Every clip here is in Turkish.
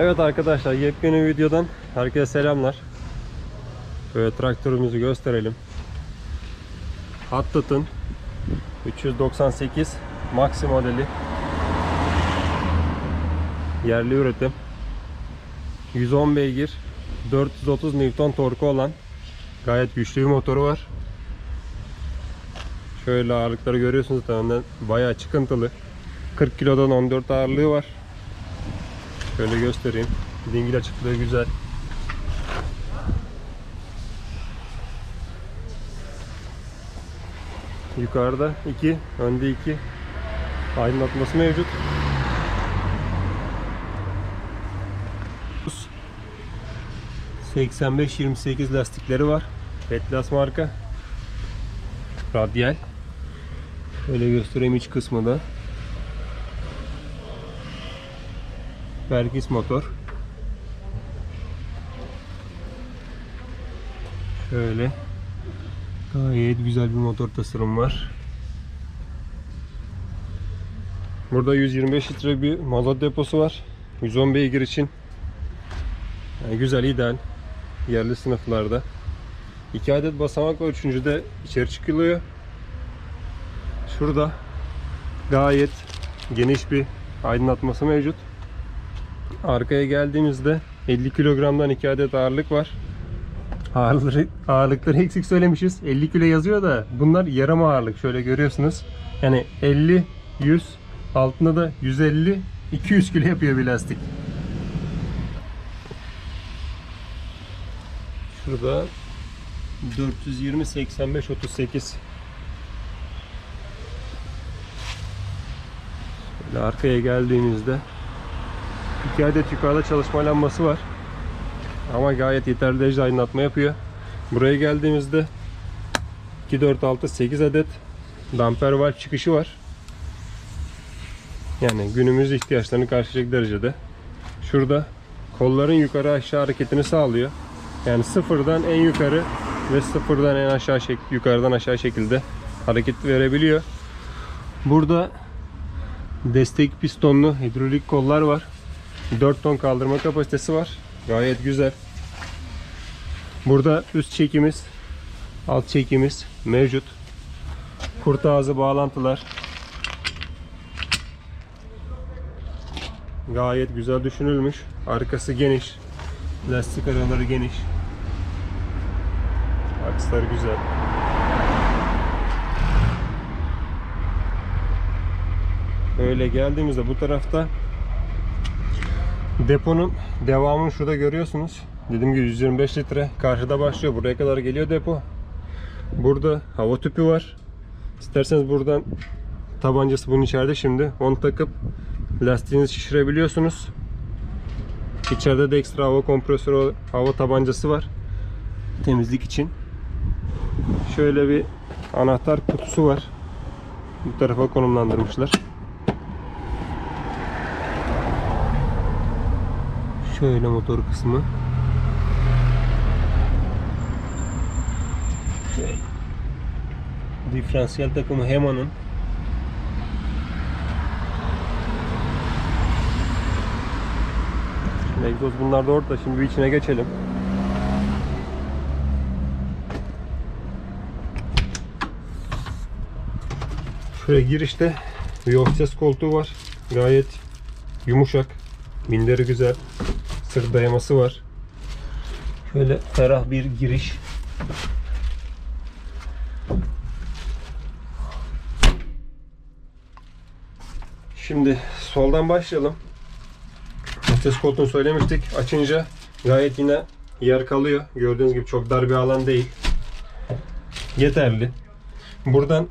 Evet arkadaşlar yepyeni videodan herkese selamlar. Böyle traktörümüzü gösterelim. Hattat'ın 398 Maxi modeli. Yerli üretim. 110 beygir, 430 Newton torku olan gayet güçlü bir motoru var. Şöyle ağırlıkları görüyorsunuz zaten bayağı çıkıntılı. 40 kilodan 14 ağırlığı var. Şöyle göstereyim. Dingil açıklığı güzel. Yukarıda 2, önde 2 aydınlatması mevcut. ...85-28 lastikleri var. Petlas marka. Radyal. Şöyle göstereyim iç kısmı da. Vergis motor. Şöyle gayet güzel bir motor tasarım var. Burada 125 litre bir mazot deposu var. 110 beygir için. Yani güzel, ideal. Yerli sınıflarda. 2 adet basamak var. Üçüncüde içeri çıkılıyor. Şurada gayet geniş bir aydınlatması mevcut. Arkaya geldiğimizde 50 kilogramdan 2 adet ağırlık var. Ağırlıkları, ağırlıkları eksik söylemişiz. 50 kilo yazıyor da bunlar yarım ağırlık. Şöyle görüyorsunuz. Yani 50, 100, altında da 150, 200 kilo yapıyor bir lastik. Şurada 420, 85, 38. Şöyle arkaya geldiğimizde 2 adet yukarıda çalışma lambası var. Ama gayet yeterli derecede aydınlatma yapıyor. Buraya geldiğimizde 2, 4, 6, 8 adet damper valve çıkışı var. Yani günümüz ihtiyaçlarını karşılayacak derecede. Şurada kolların yukarı aşağı hareketini sağlıyor. Yani sıfırdan en yukarı ve sıfırdan en aşağı şek yukarıdan aşağı şekilde hareket verebiliyor. Burada destek pistonlu hidrolik kollar var. 4 ton kaldırma kapasitesi var. Gayet güzel. Burada üst çekimiz, alt çekimiz mevcut. Kurt ağzı bağlantılar. Gayet güzel düşünülmüş. Arkası geniş. Lastik araları geniş. Akslar güzel. Öyle geldiğimizde bu tarafta Deponun devamını şurada görüyorsunuz. Dediğim gibi 125 litre. Karşıda başlıyor. Buraya kadar geliyor depo. Burada hava tüpü var. İsterseniz buradan tabancası bunun içeride şimdi. Onu takıp lastiğinizi şişirebiliyorsunuz. İçeride de ekstra hava kompresörü, hava tabancası var. Temizlik için. Şöyle bir anahtar kutusu var. Bu tarafa konumlandırmışlar. Şöyle motor kısmı. Şöyle. Diferansiyel takımı Hema'nın. Egzoz bunlar da orada. Şimdi bir içine geçelim. Şöyle girişte bir hostes koltuğu var. Gayet yumuşak. Minderi güzel. Sırt dayaması var. Şöyle ferah bir giriş. Şimdi soldan başlayalım. Vites koltuğunu söylemiştik. Açınca gayet yine yer kalıyor. Gördüğünüz gibi çok dar bir alan değil. Yeterli. Buradan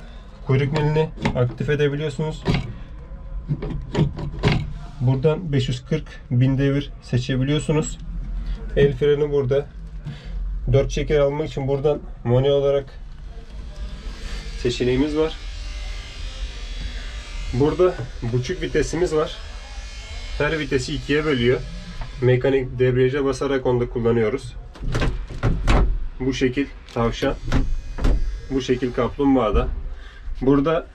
kuyruk milini aktif edebiliyorsunuz. Buradan 540 bin devir seçebiliyorsunuz. El freni burada. 4 çeker almak için buradan manuel olarak seçeneğimiz var. Burada buçuk vitesimiz var. Her vitesi ikiye bölüyor. Mekanik debriyaja basarak onda kullanıyoruz. Bu şekil tavşan. Bu şekil kaplumbağada. Burada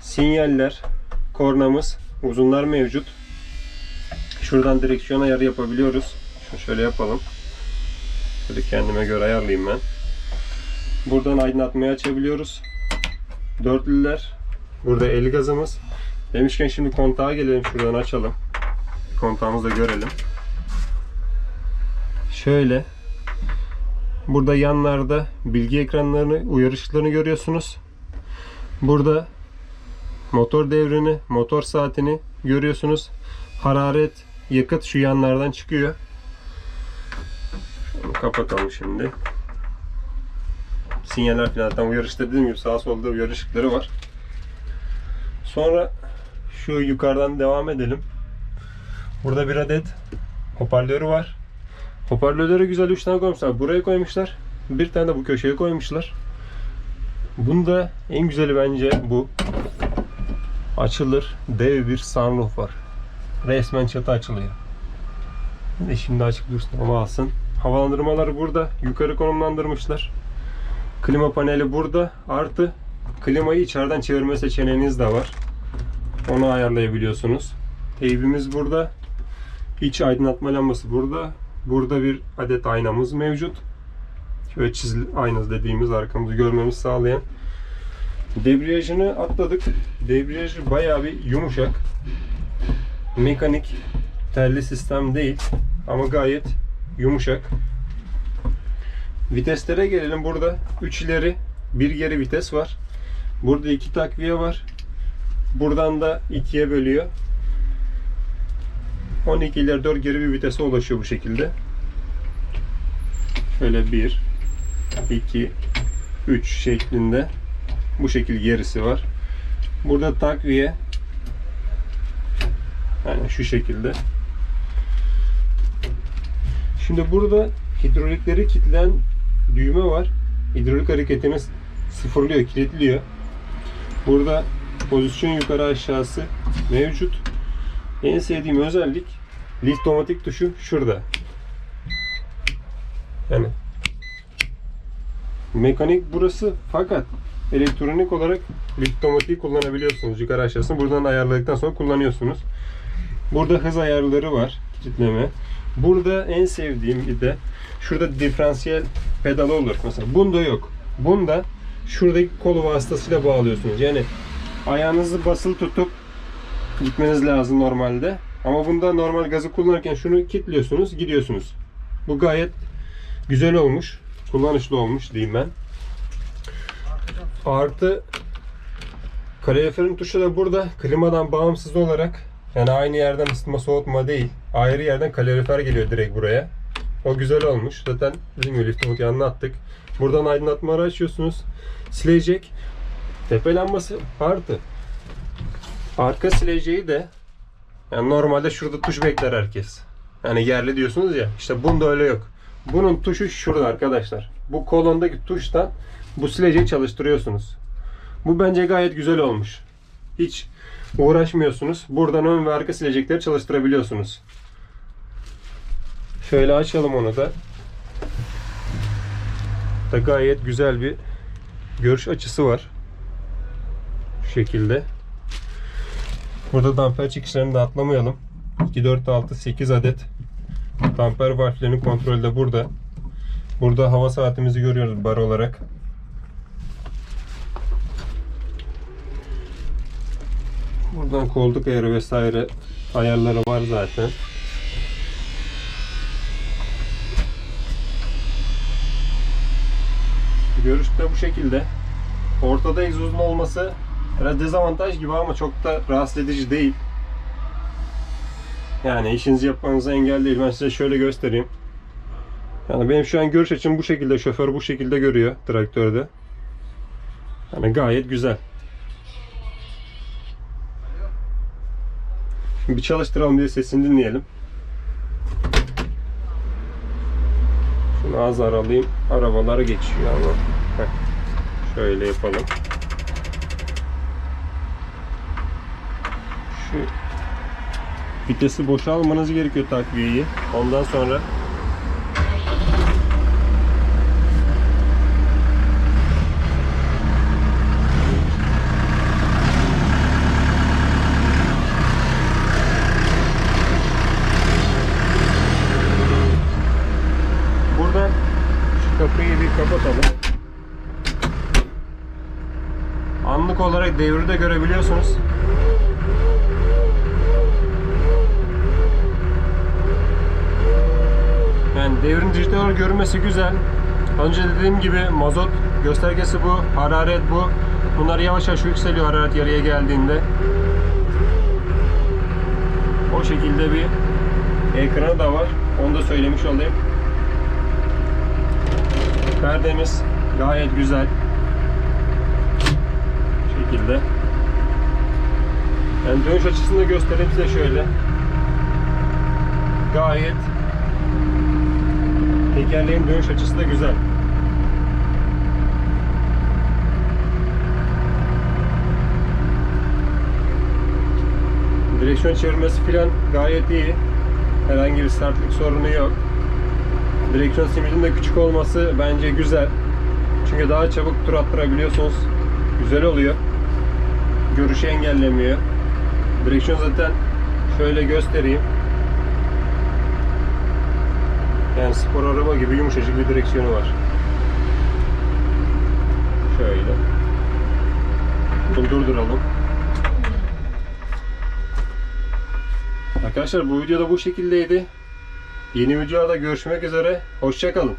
sinyaller, kornamız uzunlar mevcut. Şuradan direksiyon ayarı yapabiliyoruz. Şunu şöyle yapalım. Şöyle kendime göre ayarlayayım ben. Buradan aydınlatmayı açabiliyoruz. Dörtlüler. Burada el gazımız. Demişken şimdi kontağa gelelim. Şuradan açalım. Kontağımızı da görelim. Şöyle. Burada yanlarda bilgi ekranlarını, uyarı ışıklarını görüyorsunuz. Burada motor devrini, motor saatini görüyorsunuz. Hararet, yakıt şu yanlardan çıkıyor. Şunu kapatalım şimdi. Sinyaller falan zaten uyarı ışıkları dediğim gibi sağa solda uyarı ışıkları var. Sonra şu yukarıdan devam edelim. Burada bir adet hoparlörü var. Hoparlörleri güzel 3 tane koymuşlar. Buraya koymuşlar. Bir tane de bu köşeye koymuşlar. Bunda en güzeli bence bu. Açılır. Dev bir sunroof var. Resmen çatı açılıyor. Ve şimdi açık dursun ama alsın. Havalandırmaları burada. Yukarı konumlandırmışlar. Klima paneli burada. Artı klimayı içeriden çevirme seçeneğiniz de var. Onu ayarlayabiliyorsunuz. Teybimiz burada. İç aydınlatma lambası burada. Burada bir adet aynamız mevcut. Şöyle çizili aynası dediğimiz arkamızı görmemizi sağlayan. Debriyajını atladık. Debriyajı bayağı bir yumuşak. Mekanik telli sistem değil ama gayet yumuşak. Viteslere gelelim. Burada 3 ileri, 1 geri vites var. Burada 2 takviye var. Buradan da 2'ye bölüyor. 12 ileri 4 geri bir vitese ulaşıyor bu şekilde. Şöyle 1 2 3 şeklinde bu şekil gerisi var. Burada takviye yani şu şekilde. Şimdi burada hidrolikleri kilitleyen düğme var. Hidrolik hareketini sıfırlıyor, kilitliyor. Burada pozisyon yukarı aşağısı mevcut. En sevdiğim özellik liftomatik tuşu şurada. Yani mekanik burası fakat elektronik olarak liftomatiği kullanabiliyorsunuz. Yukarı aşağısını buradan ayarladıktan sonra kullanıyorsunuz. Burada hız ayarları var. Kilitleme. Burada en sevdiğim bir de şurada diferansiyel pedalı olur. Mesela bunda yok. Bunda şuradaki kolu vasıtasıyla bağlıyorsunuz. Yani ayağınızı basılı tutup gitmeniz lazım normalde. Ama bunda normal gazı kullanırken şunu kilitliyorsunuz, gidiyorsunuz. Bu gayet güzel olmuş. Kullanışlı olmuş diyeyim ben. Artı kaloriferin tuşu da burada klimadan bağımsız olarak yani aynı yerden ısıtma soğutma değil. Ayrı yerden kalorifer geliyor direkt buraya. O güzel olmuş. Zaten bizim gibi liftomut yanına attık. Buradan aydınlatmaları açıyorsunuz. Silecek. Tepe lambası artı. Arka sileceği de yani normalde şurada tuş bekler herkes. Yani yerli diyorsunuz ya. İşte bunda öyle yok. Bunun tuşu şurada arkadaşlar. Bu kolondaki tuştan bu sileceği çalıştırıyorsunuz. Bu bence gayet güzel olmuş. Hiç uğraşmıyorsunuz. Buradan ön ve arka silecekleri çalıştırabiliyorsunuz. Şöyle açalım onu da. Da gayet güzel bir görüş açısı var. Şu şekilde. Burada damper çıkışlarını da atlamayalım. 2, 4, 6, 8 adet damper valflerinin kontrolü de burada. Burada hava saatimizi görüyoruz bar olarak. Buradan koltuk ayarı vesaire ayarları var zaten. Görüş de bu şekilde. Ortada egzozun olması dezavantaj gibi ama çok da rahatsız edici değil. Yani işinizi yapmanıza engel değil. Ben size şöyle göstereyim. Yani benim şu an görüş açım bu şekilde. Şoför bu şekilde görüyor traktörde. Yani gayet güzel. Bir çalıştıralım diye sesini dinleyelim. Şunu az aralayayım. Arabalar geçiyor ama. Heh. Şöyle yapalım. Şu vitesi boşa almanız gerekiyor takviyeyi. Ondan sonra anlık olarak devri de görebiliyorsunuz. Yani devrin dijital olarak görünmesi güzel. Önce dediğim gibi mazot göstergesi bu, hararet bu. Bunlar yavaş yavaş yükseliyor hararet yarıya geldiğinde. O şekilde bir ekranı da var. Onu da söylemiş olayım. Perdemiz gayet güzel. Şekilde. Yani dönüş açısını göstereyim size şöyle. Gayet tekerleğin dönüş açısı da güzel. Direksiyon çevirmesi falan gayet iyi. Herhangi bir sertlik sorunu yok. Direksiyon simidin de küçük olması bence güzel. Çünkü daha çabuk tur attırabiliyorsunuz. Güzel oluyor. Görüşü engellemiyor. Direksiyon zaten şöyle göstereyim. Yani spor araba gibi yumuşacık bir direksiyonu var. Şöyle. Bunu durduralım. Arkadaşlar bu videoda bu şekildeydi. Yeni videoda görüşmek üzere. Hoşçakalın.